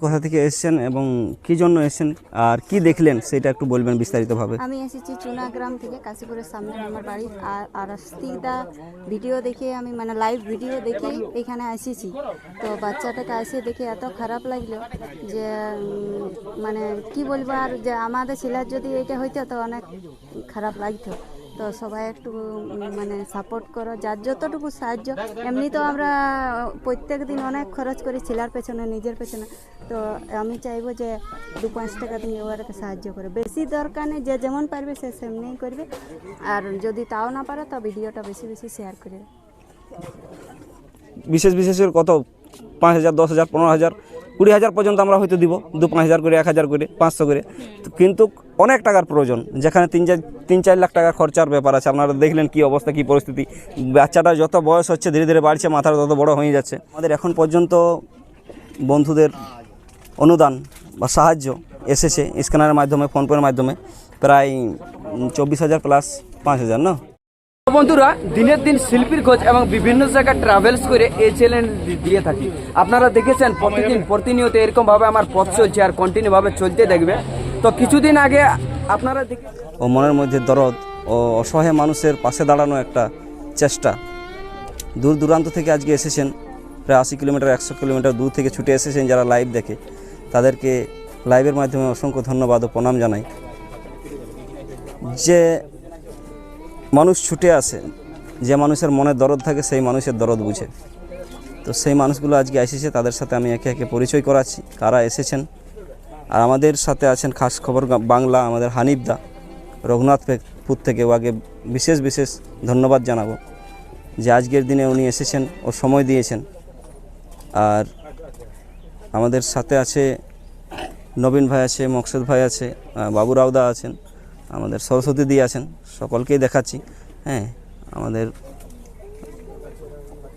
কোথা থেকে এসেছেন এবং কি জন্য এসেছেন আর কি দেখলেন সেটা একটু বলবেন বিস্তারিতভাবে। আমি এসেছি চুনাগ্রাম থেকে কাশীপুরের সামনে আমার বাড়ি। আর আর স্তিকদা ভিডিও দেখে আমি মানে লাইভ ভিডিও দেখে এখানে এসেছি। তো বাচ্চাটাকে এসে দেখে এত খারাপ লাগল যে মানে কি বলব আর যে আমাদের ছেলের যদি এটা হইতো তো অনেক খারাপ লাগতো। তো সবাই একটু মানে সাপোর্ট করো। যার যতটুকু সাহায্য, এমনি তো আমরা প্রত্যেক দিন অনেক খরচ করি ছেলের পেছনে, নিজের পেছনে। তো আমি চাইব যে দু পাঁচ টাকা দিয়ে ওদেরকে সাহায্য করে। বেশি দরকার নেই, যে যেমন পারবে সে সেমনিই করবে। আর যদি তাও না পারে, তো ভিডিওটা বেশি বেশি শেয়ার করে। বিশেষ বিশেষের কত? পাঁচ হাজার, দশ হাজার, পনেরো হাজার? কুড়ি হাজার পর্যন্ত আমরা হয়তো দিব, দু পাঁচ হাজার করে, এক হাজার করে, পাঁচশো করে। কিন্তু অনেক টাকার প্রয়োজন, যেখানে তিন চার তিন চার লাখ টাকা খরচার ব্যাপার আছে। আপনারা দেখলেন কি অবস্থা, কি পরিস্থিতি। বাচ্চাটা যত বয়স হচ্ছে, ধীরে ধীরে বাড়ছে, মাথাটা তত বড় হয়ে যাচ্ছে। আমাদের এখন পর্যন্ত বন্ধুদের অনুদান বা সাহায্য এসেছে, স্ক্যানারের মাধ্যমে, ফোনপের মাধ্যমে। প্রায় চব্বিশ হাজার প্লাস পাঁচ হাজার, না? বন্ধুরা, দিনের দিন শিল্পীর খোঁজ এবং বিভিন্ন জায়গায় ট্রাভেলস করে এই চ্যানেল দিয়ে থাকি। আপনারা দেখেছেন, প্রতিদিন, প্রতিনিয়ত এরকমভাবে আমার পথ চলছে আর কন্টিনিউভাবে চলতে দেখবে। তো কিছুদিন আগে আপনারা ও মনের মধ্যে দরদ ও অসহায় মানুষের পাশে দাঁড়ানো একটা চেষ্টা। দূর দূরান্ত থেকে আজকে এসেছেন, প্রায় আশি কিলোমিটার, একশো কিলোমিটার দূর থেকে ছুটে এসেছেন যারা লাইভ দেখে। তাদেরকে লাইভের মাধ্যমে অসংখ্য ধন্যবাদ ও প্রণাম জানাই। যে মানুষ ছুটে আসে, যে মানুষের মনে দরদ থাকে সেই মানুষের দরদ বুঝে। তো সেই মানুষগুলো আজকে এসেছে, তাদের সাথে আমি একে একে পরিচয় করাচ্ছি, কারা এসেছেন। আর আমাদের সাথে আছেন খাস খবর বাংলা, আমাদের হানিফদা রঘুনাথপুর থেকে ওকে বিশেষ বিশেষ ধন্যবাদ জানাব, যে আজকের দিনে উনি এসেছেন ও সময় দিয়েছেন। আর আমাদের সাথে আছে নবীন ভাই আছে, মকসুদ ভাই আছে বাবু রাউদা আছেন। আমাদের সরস্বতী দিয়ে আছেন, সকলকেই দেখাচ্ছি হ্যাঁ আমাদের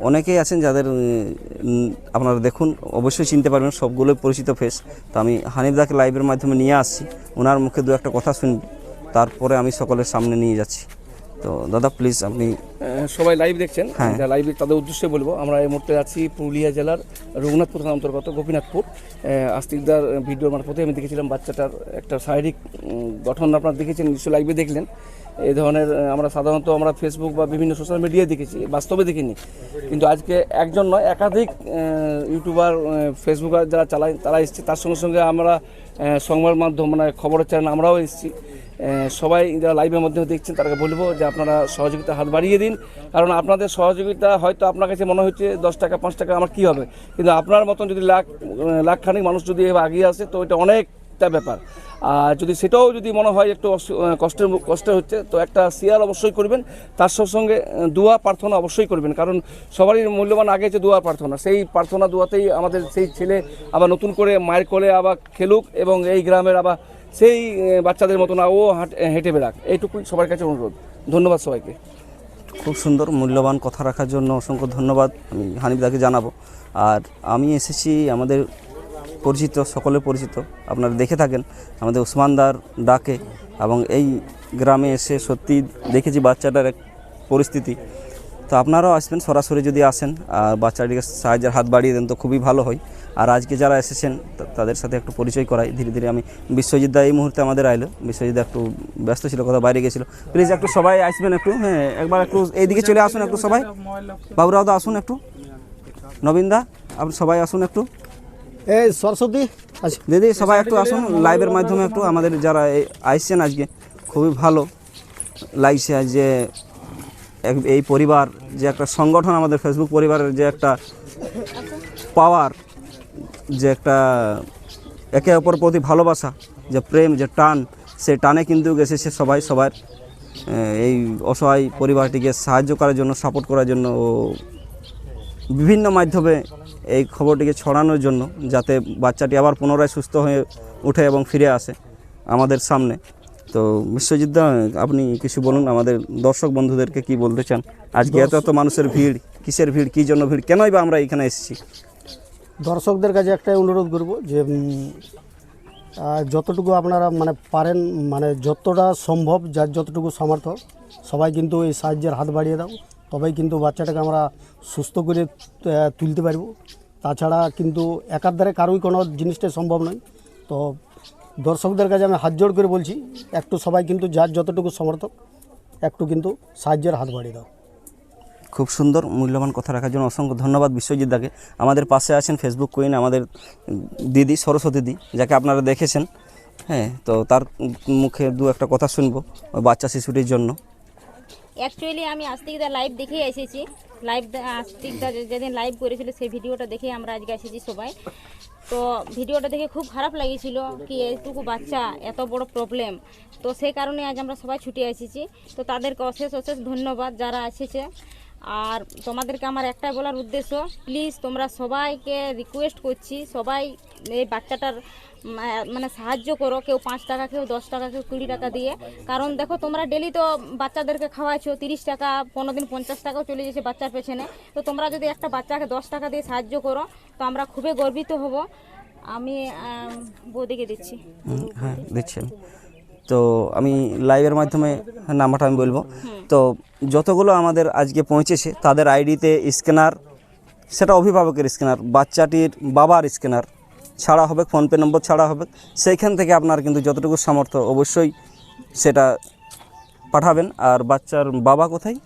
অনেকেই আছেন যাদের আপনারা দেখুন, অবশ্যই চিনতে পারবেন, সবগুলোই পরিচিত ফেস তো আমি হানিফদাকে লাইভের মাধ্যমে নিয়ে আসছি ওনার মুখে দু একটা কথা শুনব, তারপরে আমি সকলের সামনে নিয়ে যাচ্ছি। তো দাদা প্লিজ আপনি সবাই লাইভ দেখছেন। হ্যাঁ। যা লাইভে তাদের উদ্দেশ্যে বলব আমরা এই মুহূর্তে আছি পুরুলিয়া জেলার রঘুনাথপুর থানার অন্তর্গত গোপীনাথপুর। আস্তিকদার ভিডিওর মারফতে আমি দেখেছিলাম বাচ্চাটার একটা শারীরিক গঠন আপনারা দেখেছেন নিশ্চয় লাইভে দেখলেন। এই ধরনের আমরা সাধারণত আমরা ফেসবুক বা বিভিন্ন সোশ্যাল মিডিয়ায় দেখেছি বাস্তবে দেখিনি। কিন্তু আজকে একজন নয় একাধিক ইউটিউবার ফেসবুকার যারা চালায় তারা এসছে। তার সঙ্গে সঙ্গে আমরা সংবাদ মাধ্যম মানে খবরের চ্যানেল আমরাও এসেছি। সবাই যারা লাইভের মাধ্যমে দেখছেন, তাদেরকে বলব যে আপনারা সহযোগিতা হাত বাড়িয়ে দিন। কারণ আপনাদের সহযোগিতা হয়তো আপনার কাছে মনে হচ্ছে দশ টাকা, পাঁচ টাকা, আমার কী হবে? কিন্তু আপনার মতন যদি লাখ, লাখখানিক মানুষ যদি এভাবে আগিয়ে আসে, তো এটা অনেকটা ব্যাপার। আর যদি সেটাও যদি মনে হয় একটু কষ্টের কষ্ট হচ্ছে, তো একটা শেয়ার অবশ্যই করবেন। তার সঙ্গে দোয়া প্রার্থনা অবশ্যই করবেন। কারণ সবারই মূল্যবান আগে হচ্ছে দোয়া প্রার্থনা। সেই প্রার্থনা দোয়াতেই আমাদের সেই ছেলে আবার নতুন করে মায়ের কোলে আবার খেলুক এবং এই গ্রামের আবার সেই বাচ্চাদের মতো না, ও হাঁট- বেড়াক। এইটুকুই সবার কাছে অনুরোধ। ধন্যবাদ সবাইকে। খুব সুন্দর, মূল্যবান কথা রাখার জন্য অসংখ্য ধন্যবাদ। আমি হানিফদাকে জানাব। আর আমি এসেছি আমাদের পরিচিত, সকলে পরিচিত। আপনারা দেখে থাকেন, আমাদের উসমানদার ডাকে। এবং এই গ্রামে এসে সত্যি দেখেছি বাচ্চাটার এক পরিস্থিতি। তো আপনারাও আসবেন সরাসরি যদি আসেন আর বাচ্চাটিকে সাহায্যের হাত বাড়িয়ে দেন তো খুবই ভালো হয়। আর আজকে যারা এসেছেন তাদের সাথে একটু পরিচয় করাই। ধীরে ধীরে আমি বিশ্বজিৎ দা এই মুহূর্তে আমাদের আইলো। বিশ্বজিৎ একটু ব্যস্ত ছিল কোথাও বাইরে গেছিল। প্লিজ একটু সবাই আসবেন একটু হ্যাঁ একবার একটু এইদিকে চলে আসুন একটু সবাই। বাবুরাও দা আসুন একটু। নবীন দা আপনি সবাই আসুন একটু। এই সরস্বতী আচ্ছা। দিদি সবাই একটু আসুন লাইভের মাধ্যমে একটু আমাদের যারা আইসছেন আজকে খুবই ভালো লাগছে আজ যে এই পরিবার যে একটা সংগঠন আমাদের ফেসবুক পরিবারের যে একটা পাওয়ার যে একটা একে অপর প্রতি ভালোবাসা, যে প্রেম, যে টান সেই টানে কিন্তু এসেছে সবাই, সবার এই অসহায় পরিবারটিকে সাহায্য করার জন্য সাপোর্ট করার জন্য ও বিভিন্ন মাধ্যমে এই খবরটিকে ছড়ানোর জন্য যাতে বাচ্চাটি আবার পুনরায় সুস্থ হয়ে ওঠে এবং ফিরে আসে আমাদের সামনে। তো বিশ্বজিৎদা আপনি কিছু বলুন আমাদের দর্শক বন্ধুদেরকে কি বলতে চান? আজকে এত এত মানুষের ভিড়, কিসের ভিড়, কী জন্য ভিড়, কেনই বা আমরা এখানে এসেছি? দর্শকদের কাছে একটাই অনুরোধ করব যে যতটুকু আপনারা মানে পারেন মানে যতটা সম্ভব, যার যতটুকু সামর্থ্য, সবাই কিন্তু এই সাহায্যের হাত বাড়িয়ে দাও। তবেই কিন্তু বাচ্চাটাকে আমরা সুস্থ করে তুলতে পারব। তাছাড়া কিন্তু একার দ্বারা কারোই কোনো জিনিসটা সম্ভব নয়। তো দর্শকদের কাছে আমি হাত জোড় করে বলছি একটু সবাই কিন্তু যার যতটুকু সমর্থক একটু কিন্তু সাহায্যের হাত বাড়িয়ে দাও। খুব সুন্দর মূল্যবান কথা রাখার জন্য অসংখ্য ধন্যবাদ বিশ্বজিৎ দাকে। আমাদের পাশে আছেন ফেসবুক কুইন আমাদের দিদি সরস্বতী দি যাকে আপনারা দেখেছেন। হ্যাঁ তো তার মুখে দু একটা কথা শুনব বাচ্চা শিশুটির জন্য। অ্যাকচুয়ালি আমি আস্তিকদা লাইভ দেখেই এসেছি। লাইভ আস্তিকদা যেদিন লাইভ করেছিল সেই ভিডিওটা দেখে আমরা আজকে এসেছি সবাই। তো ভিডিওটা দেখে খুব খারাপ লাগিয়েছিল কি এইটুকু বাচ্চা, এত বড় প্রবলেম তো সেই কারণে আজ আমরা সবাই ছুটে এসেছি। তো তাদেরকে অশেষ অশেষ ধন্যবাদ যারা এসেছে। আর তোমাদেরকে আমার একটাই বলার উদ্দেশ্য প্লিজ তোমরা সবাইকে রিকোয়েস্ট করছি, সবাই এই বাচ্চাটার মানে সাহায্য করো কেউ পাঁচ টাকা কেউ দশ টাকা কেউ কুড়ি টাকা দিয়ে। কারণ দেখো তোমরা ডেলি তো বাচ্চাদেরকে খাওয়াইছো তিরিশ টাকা পনেরো দিন পঞ্চাশ টাকাও চলে যাচ্ছে বাচ্চার পেছনে। তো তোমরা যদি একটা বাচ্চাকে দশ টাকা দিয়ে সাহায্য করো তো আমরা খুবই গর্বিত হব। আমি বৌদিকে দিচ্ছি। হ্যাঁ দিচ্ছি তো আমি লাইভের মাধ্যমে নাম্বারটা আমি বলব। তো যতগুলো আমাদের আজকে পৌঁছেছে তাদের আইডিতে স্ক্যানার সেটা অভিভাবকের স্ক্যানার বাচ্চাটির বাবার স্ক্যানার ছাড়া হবে ফোনপে নম্বর ছাড়া হবে। সেইখান থেকে আপনার কিন্তু যতটুকু সামর্থ্য অবশ্যই সেটা পাঠাবেন। আর বাচ্চার বাবা কোথায়?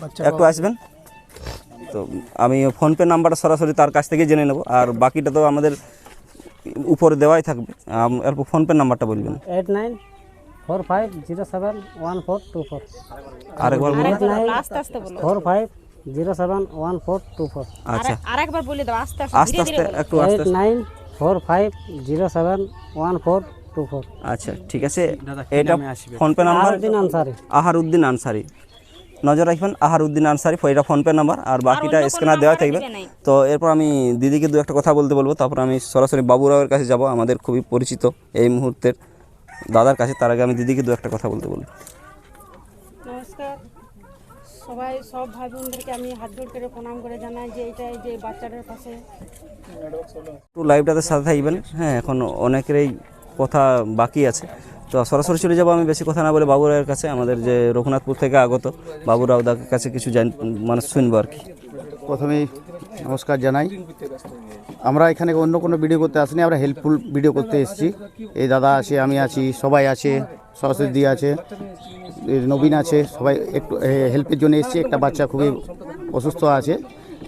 বাচ্চা একটু আসবেন। তো আমি ফোনপে নাম্বারটা সরাসরি তার কাছ থেকে জেনে নেব। আর বাকিটা তো আমাদের উপরে দেওয়াই থাকবে। এরপর ফোনপে নাম্বারটা বলবেন। Eight nine four five zero seven one four two four. আরেকবার four five zero seven one four two four. আচ্ছা। আরেকবার বলে দাও আস্তে আস্তে। একটু আস্তে nine four five zero seven one four two four. আচ্ছা ঠিক আছে। এটা ফোনপে নাম্বার? দিন আনসারি। আহার আনসারি। নজর রাখবেন আহার উদ্দিন আনসারি এটা ফোনপে নাম্বার আর বাকিটা স্ক্যানার দেওয়া থাকবে। তো এরপর আমি দিদিকে দু একটা কথা বলতে বলব তারপর আমি সরাসরি বাবুরাওয়ের কাছে যাব আমাদের খুবই পরিচিত এই মুহূর্তের দাদার কাছে তার আগে আমি দিদিকে দু একটা কথা বলতে বলব। সবাই সব ভাই বোনদেরকে আমি হাত জোড় করে প্রণাম করে জানাই যে এটা এই যে বাচ্চাটার পাশে। একটু লাইভটাতে সাথে থাকবেন। হ্যাঁ এখন অনেকেরই কথা বাকি আছে। তো সরাসরি চলে যাব আমি, বেশি কথা না বলে বাবুরায়ের কাছে। আমাদের যে রঘুনাথপুর থেকে আগত, বাবুরাও দার কাছে কিছু জান মানে শুনব আর কি। প্রথমেই নমস্কার জানাই। আমরা এখানে অন্য কোনো ভিডিও করতে আসিনি, আমরা হেল্পফুল ভিডিও করতে এসেছি। এই দাদা আছে, আমি আছি, সবাই আছে, সরস্বতী আছে নবীন আছে, সবাই একটু হেল্পের জন্য এসেছি। একটা বাচ্চা খুবই অসুস্থ আছে,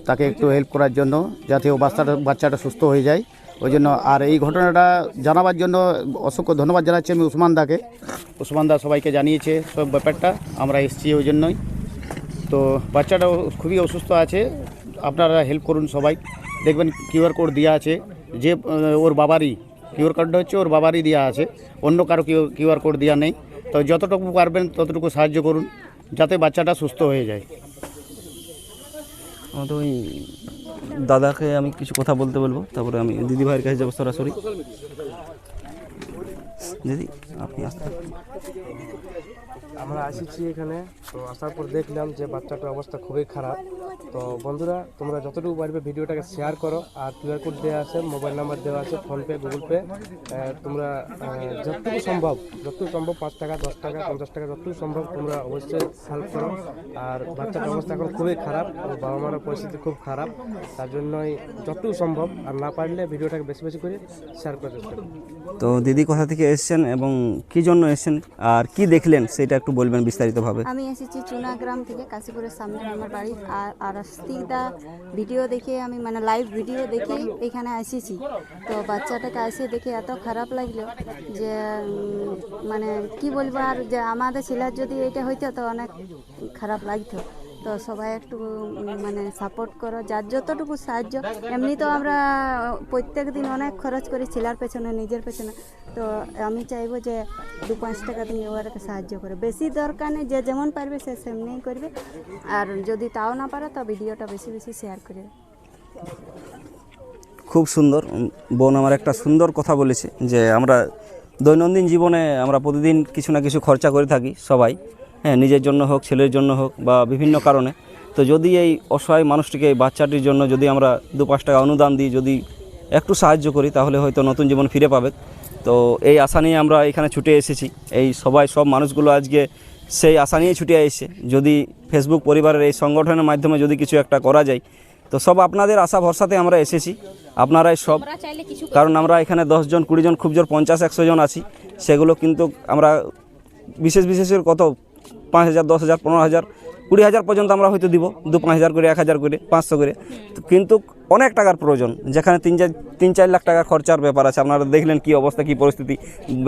তাকে একটু হেল্প করার জন্য, যাতে ও বাচ্চাটা বাচ্চাটা সুস্থ হয়ে যায়। ওই জন্য আর এই ঘটনাটা জানাবার জন্য অসংখ্য ধন্যবাদ জানাচ্ছি আমি উসমান দাকে। উসমান দা সবাইকে জানিয়েছে সব ব্যাপারটা, আমরা এসেছি ওই জন্যই। তো বাচ্চাটাও খুবই অসুস্থ আছে। আপনারা হেল্প করুন সবাই। দেখবেন কিউআর কোড দেওয়া আছে। যে ওর বাবারই কিউআর কোডটা হচ্ছে ওর বাবারই দেওয়া আছে। অন্য কারও কিউআর কোড দেওয়া নেই। তো যতটুকু পারবেন, ততটুকু সাহায্য করুন, যাতে বাচ্চাটা সুস্থ হয়ে যায়। আমাদের ওই দাদাকে আমি কিছু কথা বলতে বলব। তারপরে আমি দিদি ভাইয়ের কাছে যাব সরাসরি। দিদি, আপনি আসতে আমরা আসিছি এখানে। তো আসার পর দেখলাম যে বাচ্চাটার অবস্থা খুবই খারাপ। তো বন্ধুরা তোমরা যতটুকু পারবে ভিডিওটাকে শেয়ার করো আর কিউআর কোড দেওয়া আছে মোবাইল নাম্বার দেওয়া আছে ফোনপে গুগল পে তোমরা যতটুকু সম্ভব যতটুকু সম্ভব পাঁচ টাকা দশ টাকা পঞ্চাশ টাকা যতটুকু সম্ভব তোমরা অবশ্যই হেল্প করো। আর বাচ্চার অবস্থা এখন খুবই খারাপ বাবা মার পরিস্থিতি খুব খারাপ তার জন্যই যতটুকু সম্ভব আর না পারলে ভিডিওটাকে বেশি বেশি করে শেয়ার করে তো দিদি কোথা থেকে এসেছেন এবং কি জন্য এসেছেন আর কি দেখলেন সেটা একটু বলবেন বিস্তারিতভাবে। আমি এসেছি চুনাগ্রাম থেকে কাশীপুরের সামনে আমার বাড়ি আর আর স্ত্রীটা ভিডিও দেখে আমি মানে লাইভ ভিডিও দেখে এখানে এসেছি তো বাচ্চাটাকে এসে দেখে এত খারাপ লাগল যে মানে কি বলব আর যে আমাদের ছেলের যদি এটা হইতো তো অনেক খারাপ লাগতো। তো সবাই একটু মানে সাপোর্ট করো। যার যতটুকু সাহায্য এমনি তো আমরা, প্রত্যেক দিন অনেক খরচ করি ছেলের পেছনে, নিজের পেছনে। তো আমি চাইব যে দু পাঁচ টাকা দিয়ে ওদেরকে সাহায্য করে। বেশি দরকার নেই, যে যেমন পারবে সে সেমনিই করবে। আর যদি তাও না পারো, তো ভিডিওটা বেশি বেশি শেয়ার করে খুব সুন্দর। বোন আমার একটা সুন্দর কথা বলেছে যে আমরা দৈনন্দিন জীবনে আমরা প্রতিদিন কিছু না কিছু খরচা করে থাকি সবাই। হ্যাঁ নিজের জন্য হোক ছেলের জন্য হোক বা বিভিন্ন কারণে। তো যদি এই অসহায় মানুষটিকে এই বাচ্চাটির জন্য যদি আমরা দু পাঁচ টাকা অনুদান দিই যদি একটু সাহায্য করি তাহলে হয়তো নতুন জীবন ফিরে পাবে। তো এই আশা নিয়ে আমরা এখানে ছুটে এসেছি। এই সবাই সব মানুষগুলো আজকে সেই আশা নিয়ে ছুটে এসেছে। যদি ফেসবুক পরিবারের এই সংগঠনের মাধ্যমে যদি কিছু একটা করা যায় তো সব আপনাদের আশা ভরসাতে আমরা এসেছি। আপনারাই সব কারণ আমরা এখানে দশজন কুড়িজন খুব জোর পঞ্চাশ একশো জন আছি। সেগুলো কিন্তু আমরা বিশেষ বিশেষের কত পাঁচ হাজার দশ হাজার পনেরো হাজার কুড়ি হাজার পর্যন্ত আমরা হয়তো দিব। দু পাঁচ হাজার করে এক হাজার করে, পাঁচশো করে। কিন্তু অনেক টাকার প্রয়োজন। যেখানে তিন চার তিন চার লাখ টাকা খরচার ব্যাপার আছে। আপনারা দেখলেন কি অবস্থা, কি পরিস্থিতি।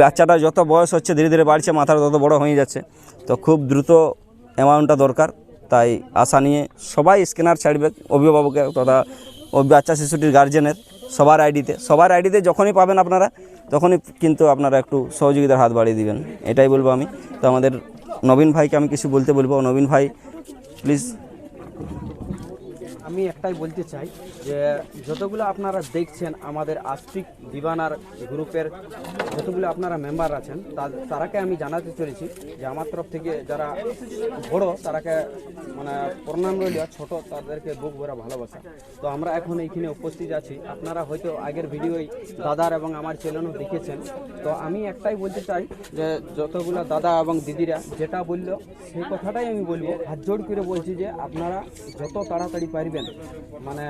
বাচ্চাটা যত বয়স হচ্ছে, ধীরে ধীরে বাড়ছে, মাথাটা তত বড় হয়ে যাচ্ছে। তো খুব দ্রুত অ্যামাউন্টটা দরকার। তাই আশা নিয়ে সবাই স্ক্যানার ছাড়বে। অভিভাবকের তথা বাচ্চা শিশুটির গার্জেনের সবার আইডিতে সবার আইডিতে যখনই পাবেন আপনারা তখনই কিন্তু আপনারা একটু সহযোগিতার হাত বাড়িয়ে দিবেন। এটাই বলব আমি। তো আমাদের নবীন ভাইকে আমি কিছু বলতে বলব। নবীন ভাই প্লিজ আমি একটাই বলতে চাই যে যতগুলো আপনারা দেখছেন আমাদের আস্তিক দিবানার গ্রুপের যতগুলো আপনারা মেম্বার আছেন তারাকে আমি জানাতে চলেছি যে আমার তরফ থেকে যারা বড়, তারাকে মানে প্রণাম রইল, ছোট, তাদেরকে বুক ভরা ভালোবাসা। তো আমরা এখন এইখানে উপস্থিত আছি। আপনারা হয়তো আগের ভিডিওই দাদার এবং আমার চ্যানেলও দেখেছেন। তো আমি একটাই বলতে চাই যে যতগুলো দাদা এবং দিদিরা যেটা বলল, সেই কথাটাই আমি বলব। হাত জোড় করে বলছি যে আপনারা যত তাড়াতাড়ি পারবেন মানে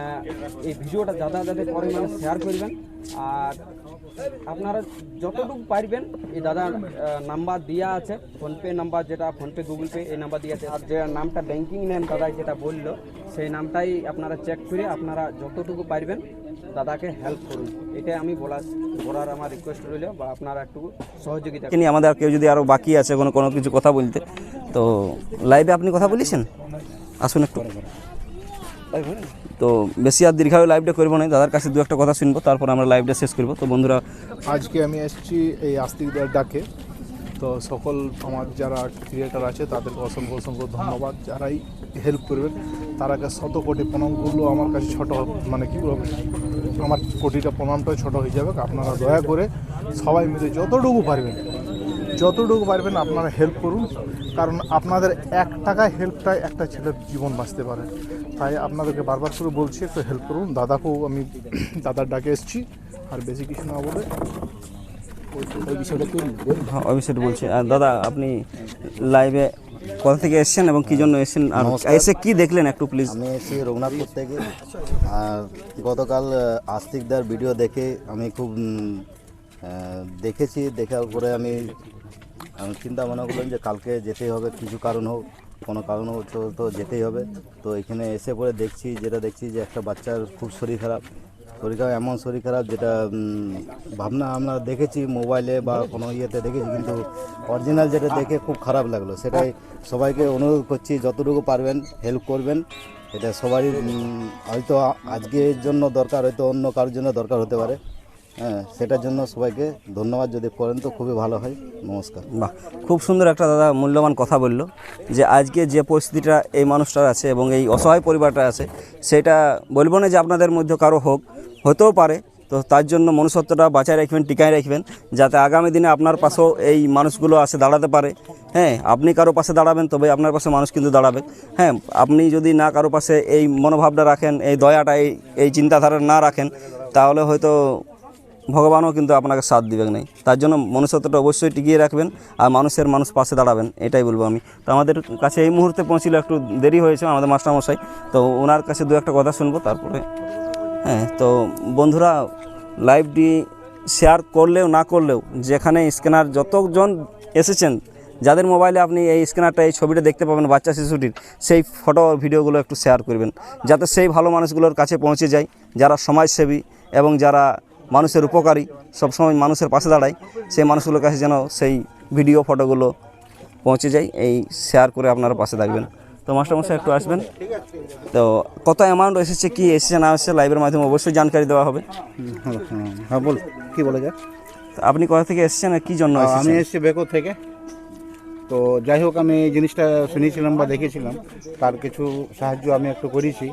এই ভিডিওটা যাদা যাতে মানে শেয়ার করবেন। আর আপনারা যতটুকু পারবেন, এই দাদার নাম্বার দেওয়া আছে, ফোনপে নাম্বার যেটা, ফোনপে, গুগল পে, এই নাম্বার দেওয়া আছে। আর যে নামটা ব্যাংকিং নেম দাদা যেটা বলল, সেই নামটাই আপনারা চেক করে আপনারা যতটুকু পারবেন, দাদাকে হেল্প করুন। এটাই আমি বলার বলার আমার রিকোয়েস্ট রইল বা আপনারা একটু সহযোগিতা করুন। তিনি আমাদের কেউ যদি আরও বাকি আছে কোনো কোনো কিছু কথা বলতে, তো লাইভে আপনি কথা বলেছেন আসুন একটু। তো বেশি আর দীর্ঘায়ু লাইভটা করব না, দাদার কাছে দু একটা কথা শুনব, তারপর আমরা লাইভটা শেষ করব। তো বন্ধুরা, আজকে আমি এসেছি এই আস্তিকদের ডাকে। তো সকল আমার যারা ক্রিয়েটার আছে, তাদেরকে অসংখ্য অসংখ্য ধন্যবাদ। যারাই হেল্প করবেন তারাকে শত কোটি প্রণাম করলেও আমার কাছে ছোট মানে কী আমার কোটিটা প্রণামটাই ছোট হয়ে যাবে। আপনারা দয়া করে সবাই মিলে যতটুকু পারবেন যতটুকু পারবেন আপনারা হেল্প করুন। কারণ আপনাদের এক টাকায় হেল্পটাই একটা ছেলের জীবন বাঁচতে পারে। তাই আপনাদেরকে বারবার করে বলছি একটু হেল্প করুন। দাদাকেও আমি দাদার ডাকে এসেছি। আর বেশি কিছু না বলে ওই বিষয়টা হ্যাঁ অভিষেক বলছি। আর দাদা আপনি লাইভে কোথা থেকে এসেছেন এবং কি জন্য এসেছেন? আর এসে কি দেখলেন একটু প্লিজ আমি এসেছি রঘুনাথপুর থেকে। আর গতকাল আস্তিকদার ভিডিও দেখে আমি খুব দেখেছি। দেখার পরে আমি আমি চিন্তা ভাবনা করলাম যে কালকে যেতেই হবে, কিছু কারণ হোক, কোনো কারণ হোক, তো- তো যেতেই হবে। তো এখানে এসে পরে দেখছি, যেটা দেখছি যে একটা বাচ্চার খুব শরীর খারাপ। শরীর খারাপ, এমন শরীর খারাপ যেটা ভাবনা আমরা দেখেছি মোবাইলে বা কোনো ইয়েতে দেখেছি, কিন্তু অরিজিনাল যেটা দেখে খুব খারাপ লাগল। সেটাই সবাইকে অনুরোধ করছি, যতটুকু পারবেন হেল্প করবেন। এটা সবারই হয়তো আজকের জন্য দরকার, হয়তো অন্য কারোর জন্য দরকার হতে পারে। হ্যাঁ সেটার জন্য সবাইকে ধন্যবাদ। যদি করেন তো খুবই ভালো হয়। নমস্কার। বাহ, খুব সুন্দর একটা দাদা মূল্যবান কথা বলল যে আজকে যে পরিস্থিতিটা এই মানুষটার আছে এবং এই অসহায় পরিবারটা আছে, সেটা বলব না যে আপনাদের মধ্যে কারও হোক, হতেও পারে। তো তার জন্য মনুষ্যত্বটা বাঁচায় রাখবেন, টিকায় রাখবেন, যাতে আগামী দিনে আপনার পাশেও এই মানুষগুলো আসে দাঁড়াতে পারে। হ্যাঁ আপনি কারও পাশে দাঁড়াবেন, তবে আপনার পাশে মানুষ কিন্তু দাঁড়াবে। হ্যাঁ আপনি যদি না কারও পাশে এই মনোভাবটা রাখেন, এই দয়াটা, এই এই চিন্তাধারা না রাখেন, তাহলে হয়তো ভগবানও কিন্তু আপনাকে সাথ দিবেন নাই। তার জন্য মনুষ্যত্বটা অবশ্যই টিকিয়ে রাখবেন আর মানুষের মানুষ পাশে দাঁড়াবেন, এটাই বলব আমি। তো আমাদের কাছে এই মুহূর্তে পৌঁছিল একটু দেরি হয়েছে আমাদের মাস্টারমশাই। তো ওনার কাছে দু একটা কথা শুনব, তারপরে হ্যাঁ তো বন্ধুরা, লাইভটি শেয়ার করলেও না করলেও যেখানে স্ক্যানার যতজন এসেছেন, যাদের মোবাইলে আপনি এই স্ক্যানারটা, এই ছবিটা দেখতে পাবেন বাচ্চা শিশুটির, সেই ফটো ভিডিওগুলো একটু শেয়ার করবেন। যাতে সেই ভালো মানুষগুলোর কাছে পৌঁছে যায়, যারা সমাজসেবী এবং যারা মানুষের উপকারী সবসময় মানুষের পাশে দাঁড়ায়। সেই মানুষগুলোর কাছে যেন সেই ভিডিও ফটোগুলো পৌঁছে যায় এই শেয়ার করে আপনারা পাশে থাকবেন। তো মাস্টারমশাই একটু আসবেন? তো কত অ্যামাউন্ট এসেছে কি এসেছে না এসেছে লাইভের মাধ্যমে অবশ্যই জানকারি দেওয়া হবে। হ্যাঁ বল কি বলে যায় তো আপনি কোথা থেকে এসেছেন আর কি জন্য আমি এসেছি বেকো থেকে। তো যাই হোক আমি এই জিনিসটা শুনেছিলাম বা দেখেছিলাম তার কিছু সাহায্য আমি একটু করেছি।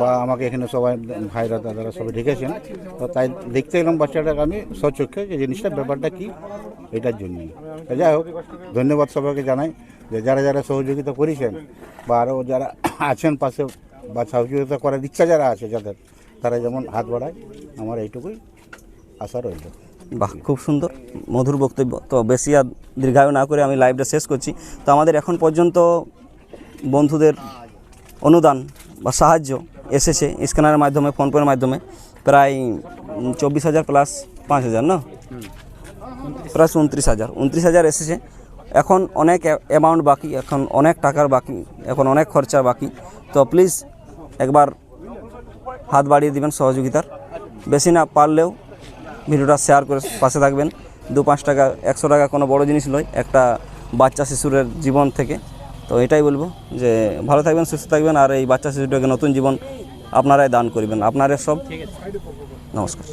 বা আমাকে এখানে সবাই, ভাইরা, দাদারা সবাই ঢেকেছেন তো তাই দেখতে এলাম বাচ্চাটাকে আমি সচক্ষে যে জিনিসটা, ব্যাপারটা কি, এটার জন্যই। যাই হোক, ধন্যবাদ সবাইকে জানাই যে যারা যারা সহযোগিতা করেছেন বা আরও যারা আছেন পাশে বা সহযোগিতা করার ইচ্ছা যারা আছে যাদের, তারা যেমন হাত বাড়ায়, আমার এইটুকুই আশা রইল। বাহ, খুব সুন্দর, মধুর বক্তব্য। তো বেশি আর দীর্ঘায়ু না করে আমি লাইভটা শেষ করছি। তো আমাদের এখন পর্যন্ত বন্ধুদের অনুদান বা সাহায্য এসেছে স্ক্যানারের মাধ্যমে ফোনপের মাধ্যমে। প্রায় চব্বিশ হাজার প্লাস পাঁচ হাজার, না? প্রায় উনত্রিশ হাজার। উনত্রিশ হাজার এসেছে। এখন অনেক অ্যামাউন্ট বাকি, এখন অনেক টাকার বাকি, এখন অনেক খরচা বাকি। তো প্লিজ একবার হাত বাড়িয়ে দিবেন সহযোগিতার। বেশি না পারলেও ভিডিওটা শেয়ার করে পাশে থাকবেন। দু পাঁচ টাকা, একশো টাকা কোনো বড় জিনিস নয়, একটা বাচ্চা শিশুরের জীবন থেকে। তো এটাই বলব যে ভালো থাকবেন, সুস্থ থাকবেন। আর এই বাচ্চা শিশুটাকে নতুন জীবন আপনারাই দান করবেন। আপনারা সব নমস্কার।